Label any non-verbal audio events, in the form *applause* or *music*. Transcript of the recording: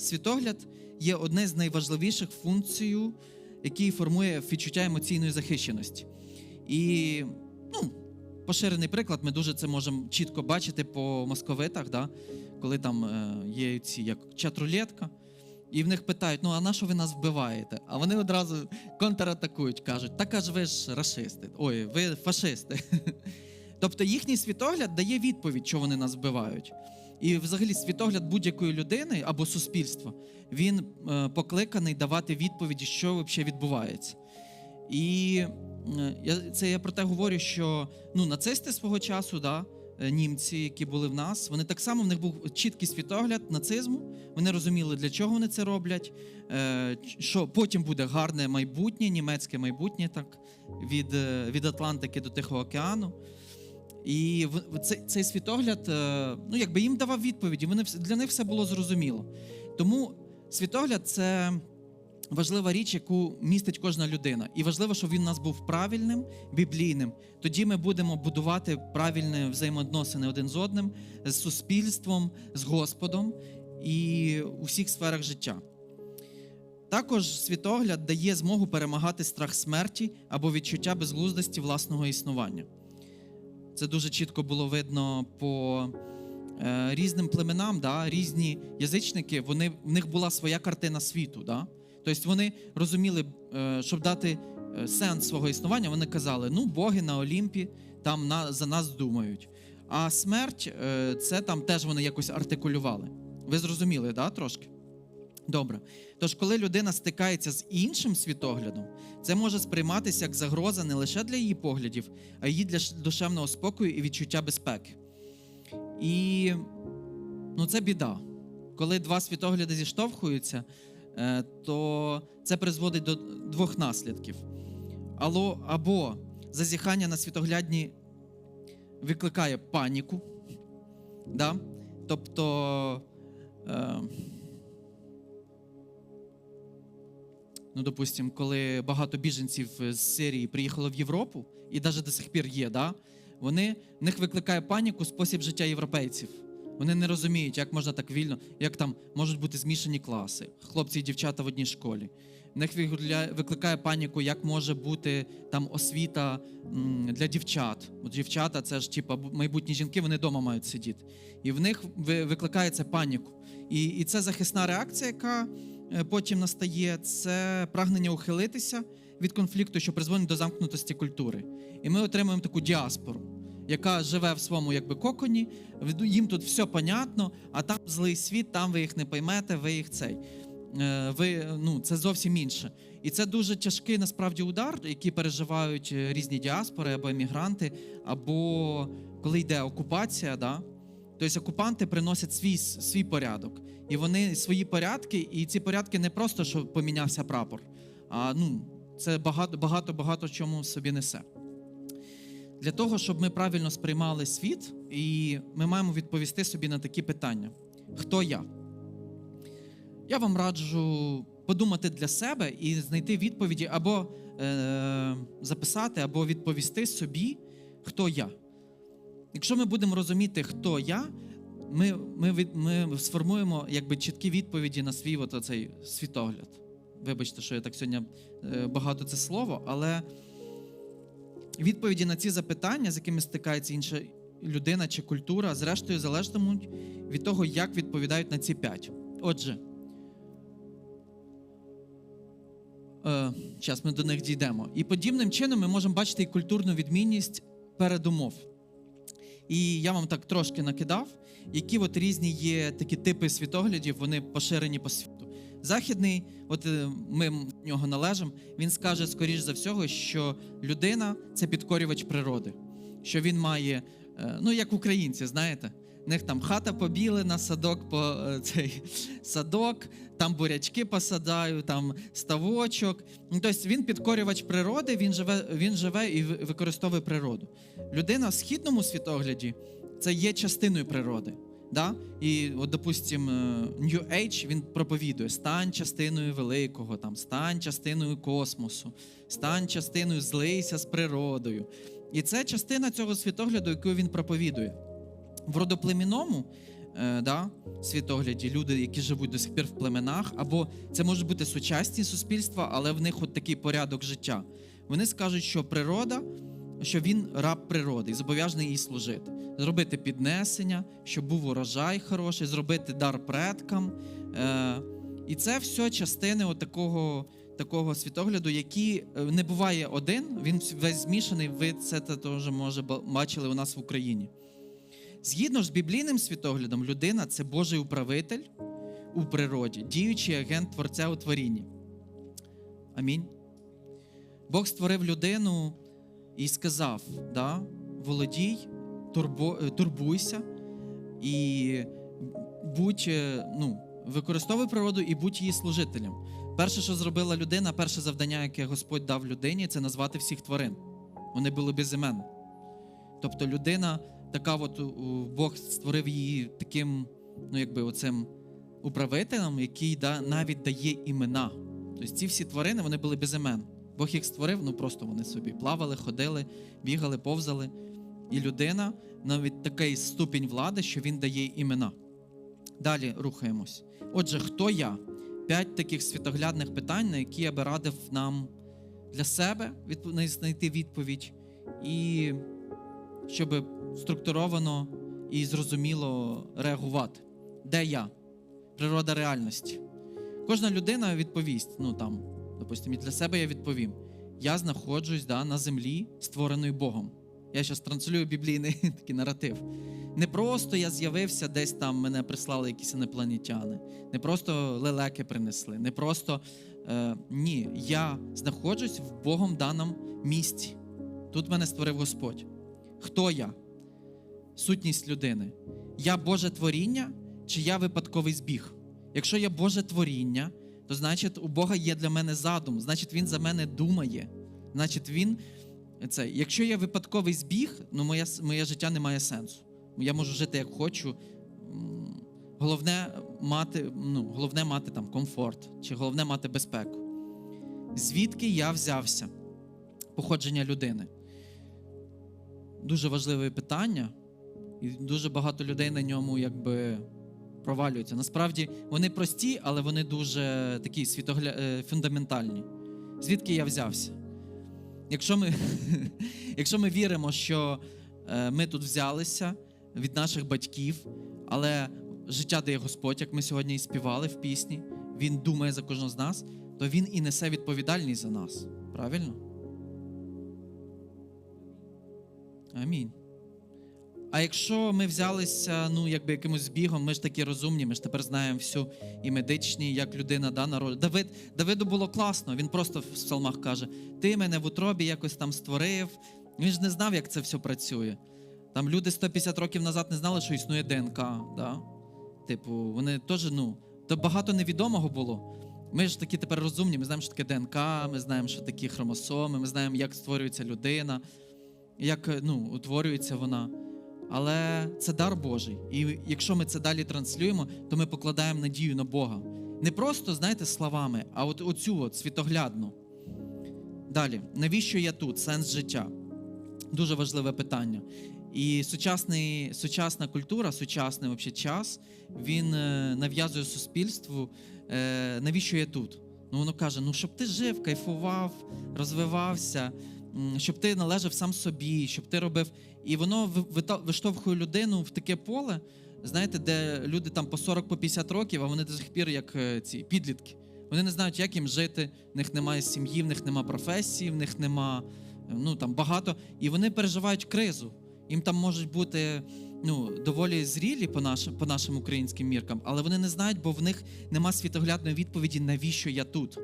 світогляд є одне з найважливіших функцій, який формує відчуття емоційної захищеності. І ну, поширений приклад, ми дуже це можемо чітко бачити по московитах, да? коли там е, є ці як чат-рулетка, і в них питають: ну а на що ви нас вбиваєте? А вони одразу контратакують, кажуть, так аж ви ж расисти, ой, ви фашисти. *laughs* Тобто їхній світогляд дає відповідь, що вони нас вбивають. І взагалі світогляд будь-якої людини або суспільства він е, покликаний давати відповіді, що взагалі відбувається. І е, це я про те говорю, що ну, нацисти свого часу, да, е, німці, які були в нас, вони так само в них був чіткий світогляд нацизму. Вони розуміли, для чого вони це роблять, що потім буде гарне майбутнє, німецьке майбутнє, так, від, від Атлантики до Тихого океану. І цей, цей світогляд, е, ну якби їм давав відповіді, вони для них все було зрозуміло. Тому світогляд це важлива річ, яку містить кожна людина. І важливо, щоб він у нас був правильним, біблійним. Тоді ми будемо будувати правильні взаємоодносини один з одним, з суспільством, з Господом і у всіх сферах життя. Також світогляд дає змогу перемагати страх смерті або відчуття безглуздості власного існування. Це дуже чітко було видно по е, різним племенам, да, різні язичники, вони, в них була своя картина світу. Да? Тобто вони розуміли, е, щоб дати е, сенс свого існування, вони казали: ну, боги на Олімпі там на, за нас думають. А смерть е, це там теж вони якось артикулювали. Ви зрозуміли, да, трошки? Добре. Тож, коли людина стикається з іншим світоглядом, це може сприйматися як загроза не лише для її поглядів, а й для душевного спокою і відчуття безпеки. І ну, це біда. Коли два світогляди зіштовхуються, е, то це призводить до двох наслідків. Або зазіхання на світоглядні викликає паніку. Да? Тобто. Е, ну, допустим, коли багато біженців з Сирії приїхало в Європу, і навіть до сих пір є, да, вони, в них викликає паніку спосіб життя європейців. Вони не розуміють, як можна так вільно, як там можуть бути змішані класи, хлопці і дівчата в одній школі. В них викликає паніку, як може бути там освіта для дівчат. От дівчата це ж типа майбутні жінки, вони вдома мають сидіти. І в них ви- викликає це паніку. І, і це захисна реакція, яка потім настає, це прагнення ухилитися від конфлікту, що призводить до замкнутості культури. І ми отримуємо таку діаспору, яка живе в своєму якби коконі, їм тут все понятно, а там злий світ, там ви їх не поймете, ви їх цей. Е, Ви, ну, це зовсім інше. І це дуже тяжкий насправді удар, який переживають е, різні діаспори або емігранти, або коли йде окупація, да? Тобто окупанти приносять свій, свій порядок. І вони свої порядки, і ці порядки не просто, що помінявся прапор, а ну, це багато, багато, чому собі несе. Для того, щоб ми правильно сприймали світ, і ми маємо відповісти собі на такі питання: хто я? Я вам раджу подумати для себе і знайти відповіді або е, записати, або відповісти собі, хто я. Якщо ми будемо розуміти, хто я, ми, ми, ми сформуємо якби, чіткі відповіді на свій от оцей світогляд. Вибачте, що я так сьогодні е, багато це слово, але відповіді на ці запитання, з якими стикається інша людина чи культура, зрештою залежатимуть від того, як відповідають на ці п'ять. Отже, зараз ми до них дійдемо. І подібним чином ми можемо бачити і культурну відмінність передумов. І я вам так трошки накидав, які от різні є такі типи світоглядів, вони поширені по світу. Західний, от е, ми в нього належимо, він скаже, скоріш за всього, що людина це підкорювач природи, що він має, е, ну як українці, знаєте, в них там хата побілена, садок по е, цей садок, там бурячки посадаю, там ставочок. Ну, тобто він підкорювач природи, він живе, він живе і використовує природу. Людина в східному світогляді це є частиною природи. Да? І, от, допустим, е, New Age він проповідує: стань частиною великого, там, стань частиною космосу, стань частиною злийся з природою. І це частина цього світогляду, яку він проповідує. В родоплемінному е, да, світогляді, люди, які живуть до сих пір в племенах, або це можуть бути сучасні суспільства, але в них от такий порядок життя. Вони скажуть, що природа, що він раб природи і зобов'язаний їй служити, зробити піднесення, щоб був урожай хороший, зробити дар предкам. Е, і це все частини от такого, такого світогляду, який е, не буває один, він весь змішаний. Ви це теж може бачили у нас в Україні. Згідно з біблійним світоглядом, людина це Божий управитель у природі, діючий агент Творця у творінні. Амінь. Бог створив людину і сказав: да, володій, турбо, е, турбуйся і будь, е, ну, використовуй природу і будь її служителем. Перше, що зробила людина, перше завдання, яке Господь дав людині, це назвати всіх тварин. Вони були безіменні. Тобто людина, така от Бог створив її таким, ну якби оцим управителем, який да, навіть дає імена. Тобто ці всі тварини вони були без імен. Бог їх створив, ну просто вони собі плавали, ходили, бігали, повзали. І людина навіть такий ступінь влади, що він дає імена. Далі рухаємось. Отже, хто я? П'ять таких світоглядних питань, на які я би радив нам для себе знайти відповідь, і щоб структуровано і зрозуміло реагувати. Де я? Природа реальності. Кожна людина відповість, ну там, допустимо, і для себе я відповім. Я знаходжусь да, на землі, створеної Богом. Я зараз транслюю біблійний *laughs* такий наратив. Не просто я з'явився десь там, мене прислали якісь інопланетяни, не просто лелеки принесли, не просто е, ні. Я знаходжусь в Богом даному місці. Тут мене створив Господь. Хто я? Сутність людини. Я Боже творіння чи я випадковий збіг? Якщо я Боже творіння, то значить у Бога є для мене задум, значить Він за мене думає. Значить, Він це. Якщо я випадковий збіг, ну моє, моє життя не має сенсу. Я можу жити як хочу. Головне мати, ну, головне мати там комфорт, чи головне мати безпеку. Звідки я взявся? Походження людини. Дуже важливе питання, і дуже багато людей на ньому якби провалюються. Насправді вони прості, але вони дуже такі світогля... е, фундаментальні. Звідки я взявся? Якщо ми, *laughs* якщо ми віримо, що е, ми тут взялися від наших батьків, але життя дає Господь, як ми сьогодні і співали в пісні, Він думає за кожного з нас, то Він і несе відповідальність за нас. Правильно? Амінь. А якщо ми взялися, ну, якби якимось збігом, ми ж такі розумні, ми ж тепер знаємо всю і медичні, як людина да, народ. Давид, Давиду було класно, він просто в псалмах каже: Ти мене в утробі якось там створив. Він ж не знав, як це все працює. Там люди 150 років назад не знали, що існує ДНК. Да? Типу, вони теж, ну, то багато невідомого було. Ми ж такі тепер розумні, ми знаємо, що таке ДНК, ми знаємо, що такі хромосоми, ми знаємо, як створюється людина, як ну, утворюється вона. Але це дар Божий. І якщо ми це далі транслюємо, то ми покладаємо надію на Бога. Не просто, знаєте, словами, а от оцю от світоглядну. Далі, навіщо я тут? Сенс життя. Дуже важливе питання. І сучасний, сучасна культура, сучасний вообще, час, він е, нав'язує суспільству, е, навіщо я тут? Ну, воно каже: ну, щоб ти жив, кайфував, розвивався, щоб ти належав сам собі, щоб ти робив. І воно виштовхує людину в таке поле, знаєте, де люди там по 40 по 50 років, а вони до сих пір як е, ці підлітки. Вони не знають, як їм жити, в них немає сім'ї, в них немає професії, в них нема е, ну, там, багато. І вони переживають кризу. Їм там можуть бути ну, доволі зрілі по, наш, по нашим українським міркам, але вони не знають, бо в них нема світоглядної відповіді, навіщо я тут.